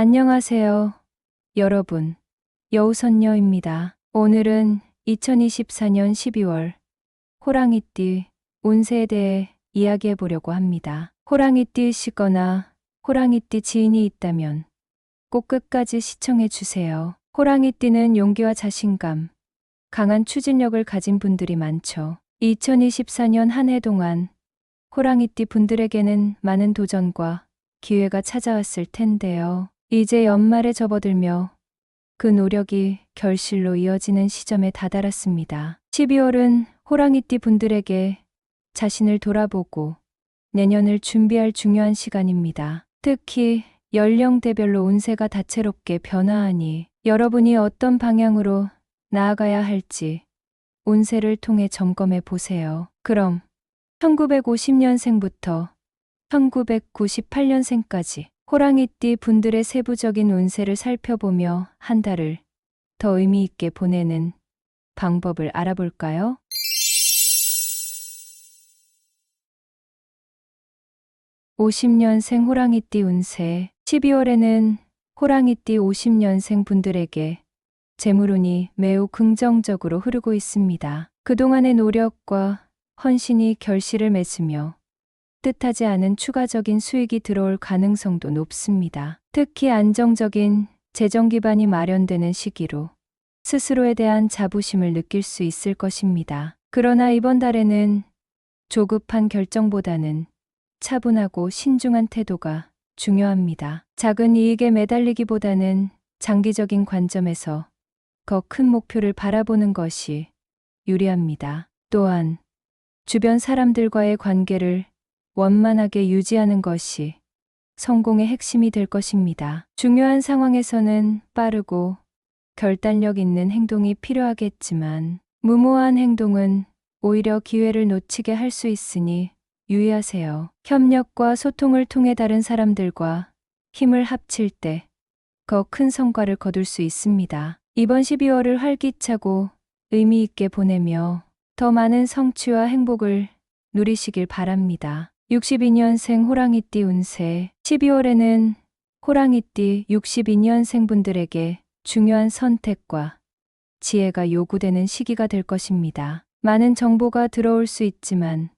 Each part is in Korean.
안녕하세요. 여러분. 여우선녀입니다. 오늘은 2024년 12월 호랑이띠 운세에 대해 이야기해 보려고 합니다. 호랑이띠시거나 호랑이띠 지인이 있다면 꼭 끝까지 시청해 주세요. 호랑이띠는 용기와 자신감, 강한 추진력을 가진 분들이 많죠. 2024년 한 해 동안 호랑이띠 분들에게는 많은 도전과 기회가 찾아왔을 텐데요. 이제 연말에 접어들며 그 노력이 결실로 이어지는 시점에 다다랐습니다. 12월은 호랑이띠 분들에게 자신을 돌아보고 내년을 준비할 중요한 시간입니다. 특히 연령대별로 운세가 다채롭게 변화하니 여러분이 어떤 방향으로 나아가야 할지 운세를 통해 점검해 보세요. 그럼 1950년생부터 1998년생까지 호랑이띠 분들의 세부적인 운세를 살펴보며 한 달을 더 의미 있게 보내는 방법을 알아볼까요? (50년생) 호랑이띠 운세 12월에는 호랑이띠 50년생 분들에게 재물운이 매우 긍정적으로 흐르고 있습니다. 그동안의 노력과 헌신이 결실을 맺으며 뜻하지 않은 추가적인 수익이 들어올 가능성도 높습니다. 특히 안정적인 재정 기반이 마련되는 시기로 스스로에 대한 자부심을 느낄 수 있을 것입니다. 그러나 이번 달에는 조급한 결정보다는 차분하고 신중한 태도가 중요합니다. 작은 이익에 매달리기보다는 장기적인 관점에서 더 큰 목표를 바라보는 것이 유리합니다. 또한 주변 사람들과의 관계를 원만하게 유지하는 것이 성공의 핵심이 될 것입니다. 중요한 상황에서는 빠르고 결단력 있는 행동이 필요하겠지만 무모한 행동은 오히려 기회를 놓치게 할 수 있으니 유의하세요. 협력과 소통을 통해 다른 사람들과 힘을 합칠 때 더 큰 성과를 거둘 수 있습니다. 이번 12월을 활기차고 의미 있게 보내며 더 많은 성취와 행복을 누리시길 바랍니다. 62년생 호랑이띠 운세 12월에는 호랑이띠 62년생 분들에게 중요한 선택과 지혜가 요구되는 시기가 될 것입니다. 많은 정보가 들어올 수 있지만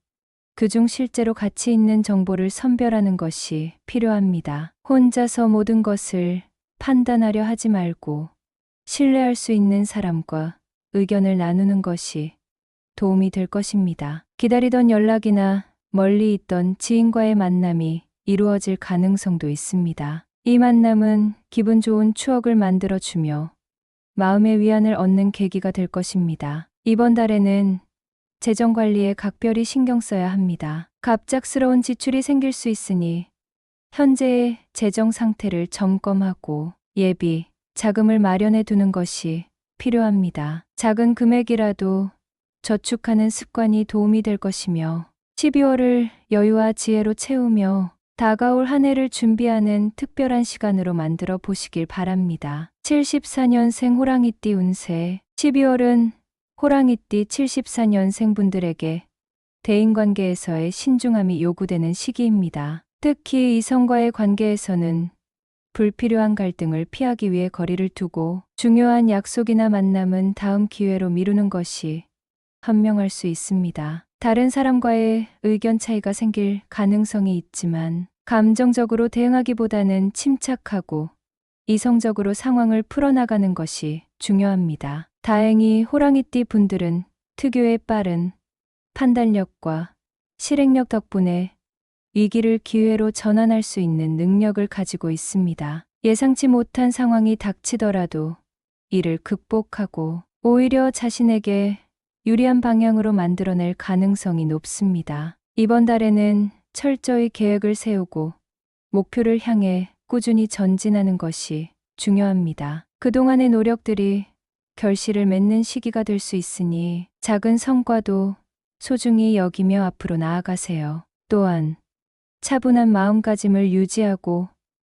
그중 실제로 가치 있는 정보를 선별하는 것이 필요합니다. 혼자서 모든 것을 판단하려 하지 말고 신뢰할 수 있는 사람과 의견을 나누는 것이 도움이 될 것입니다. 기다리던 연락이나 멀리 있던 지인과의 만남이 이루어질 가능성도 있습니다. 이 만남은 기분 좋은 추억을 만들어 주며 마음의 위안을 얻는 계기가 될 것입니다. 이번 달에는 재정 관리에 각별히 신경 써야 합니다. 갑작스러운 지출이 생길 수 있으니 현재의 재정 상태를 점검하고 예비, 자금을 마련해 두는 것이 필요합니다. 작은 금액이라도 저축하는 습관이 도움이 될 것이며 12월을 여유와 지혜로 채우며 다가올 한 해를 준비하는 특별한 시간으로 만들어 보시길 바랍니다. 74년생 호랑이띠 운세 12월은 호랑이띠 74년생 분들에게 대인관계에서의 신중함이 요구되는 시기입니다. 특히 이성과의 관계에서는 불필요한 갈등을 피하기 위해 거리를 두고 중요한 약속이나 만남은 다음 기회로 미루는 것이 현명할 수 있습니다. 다른 사람과의 의견 차이가 생길 가능성이 있지만 감정적으로 대응하기보다는 침착하고 이성적으로 상황을 풀어나가는 것이 중요합니다. 다행히 호랑이띠 분들은 특유의 빠른 판단력과 실행력 덕분에 위기를 기회로 전환할 수 있는 능력을 가지고 있습니다. 예상치 못한 상황이 닥치더라도 이를 극복하고 오히려 자신에게 유리한 방향으로 만들어낼 가능성이 높습니다. 이번 달에는 철저히 계획을 세우고 목표를 향해 꾸준히 전진하는 것이 중요합니다. 그동안의 노력들이 결실을 맺는 시기가 될 수 있으니 작은 성과도 소중히 여기며 앞으로 나아가세요. 또한 차분한 마음가짐을 유지하고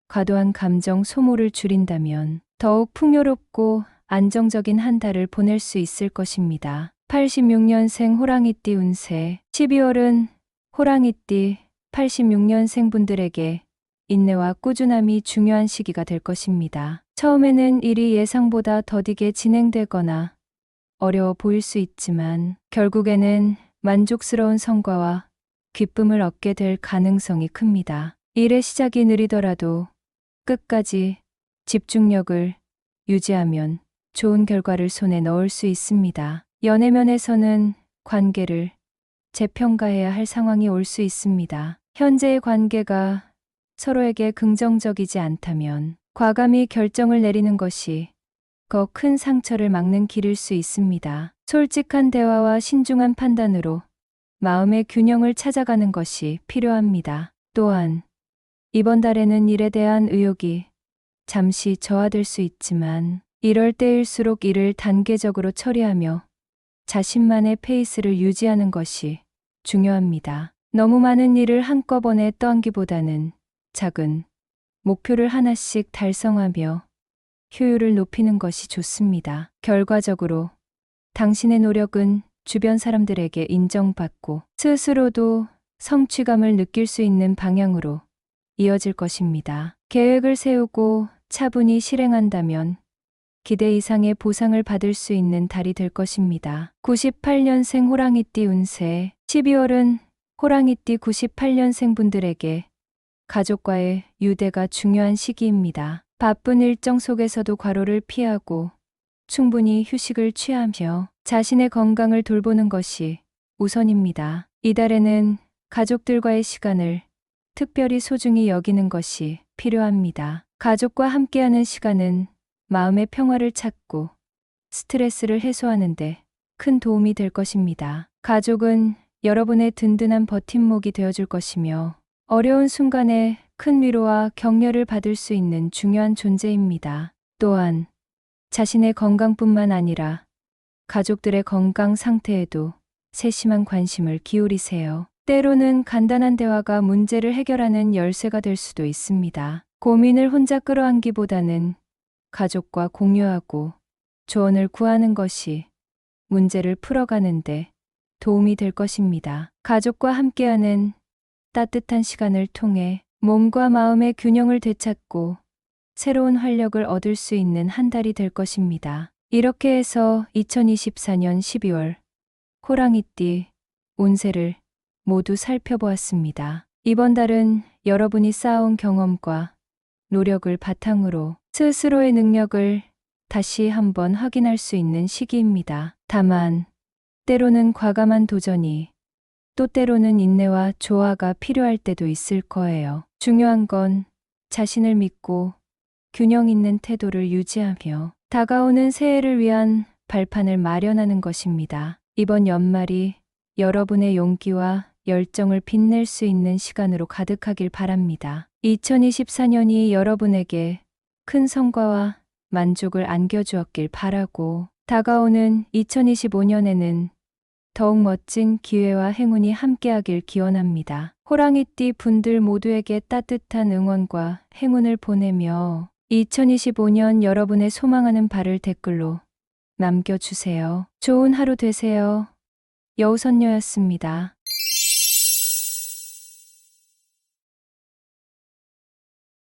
과도한 감정 소모를 줄인다면 더욱 풍요롭고 안정적인 한 달을 보낼 수 있을 것입니다. 86년생 호랑이띠 운세 12월은 호랑이띠 86년생 분들에게 인내와 꾸준함이 중요한 시기가 될 것입니다. 처음에는 일이 예상보다 더디게 진행되거나 어려워 보일 수 있지만 결국에는 만족스러운 성과와 기쁨을 얻게 될 가능성이 큽니다. 일의 시작이 느리더라도 끝까지 집중력을 유지하면 좋은 결과를 손에 넣을 수 있습니다. 연애면에서는 관계를 재평가해야 할 상황이 올 수 있습니다. 현재의 관계가 서로에게 긍정적이지 않다면 과감히 결정을 내리는 것이 더 큰 상처를 막는 길일 수 있습니다. 솔직한 대화와 신중한 판단으로 마음의 균형을 찾아가는 것이 필요합니다. 또한 이번 달에는 일에 대한 의욕이 잠시 저하될 수 있지만 이럴 때일수록 일을 단계적으로 처리하며 자신만의 페이스를 유지하는 것이 중요합니다. 너무 많은 일을 한꺼번에 떠안기보다는 작은 목표를 하나씩 달성하며 효율을 높이는 것이 좋습니다. 결과적으로 당신의 노력은 주변 사람들에게 인정받고 스스로도 성취감을 느낄 수 있는 방향으로 이어질 것입니다. 계획을 세우고 차분히 실행한다면 기대 이상의 보상을 받을 수 있는 달이 될 것입니다. 98년생 호랑이띠 운세 12월은 호랑이띠 98년생 분들에게 가족과의 유대가 중요한 시기입니다. 바쁜 일정 속에서도 과로를 피하고 충분히 휴식을 취하며 자신의 건강을 돌보는 것이 우선입니다. 이달에는 가족들과의 시간을 특별히 소중히 여기는 것이 필요합니다. 가족과 함께하는 시간은 마음의 평화를 찾고 스트레스를 해소하는데 큰 도움이 될 것입니다. 가족은 여러분의 든든한 버팀목이 되어줄 것이며 어려운 순간에 큰 위로와 격려를 받을 수 있는 중요한 존재입니다. 또한 자신의 건강뿐만 아니라 가족들의 건강 상태에도 세심한 관심을 기울이세요. 때로는 간단한 대화가 문제를 해결하는 열쇠가 될 수도 있습니다. 고민을 혼자 끌어안기보다는 가족과 공유하고 조언을 구하는 것이 문제를 풀어가는데 도움이 될 것입니다. 가족과 함께하는 따뜻한 시간을 통해 몸과 마음의 균형을 되찾고 새로운 활력을 얻을 수 있는 한 달이 될 것입니다. 이렇게 해서 2024년 12월 호랑이띠 운세를 모두 살펴보았습니다. 이번 달은 여러분이 쌓아온 경험과 노력을 바탕으로 스스로의 능력을 다시 한번 확인할 수 있는 시기입니다. 다만, 때로는 과감한 도전이 또 때로는 인내와 조화가 필요할 때도 있을 거예요. 중요한 건 자신을 믿고 균형 있는 태도를 유지하며 다가오는 새해를 위한 발판을 마련하는 것입니다. 이번 연말이 여러분의 용기와 열정을 빛낼 수 있는 시간으로 가득하길 바랍니다. 2024년이 여러분에게 큰 성과와 만족을 안겨주었길 바라고 다가오는 2025년에는 더욱 멋진 기회와 행운이 함께하길 기원합니다. 호랑이띠 분들 모두에게 따뜻한 응원과 행운을 보내며 2025년 여러분의 소망하는 바를 댓글로 남겨주세요. 좋은 하루 되세요. 여우선녀였습니다.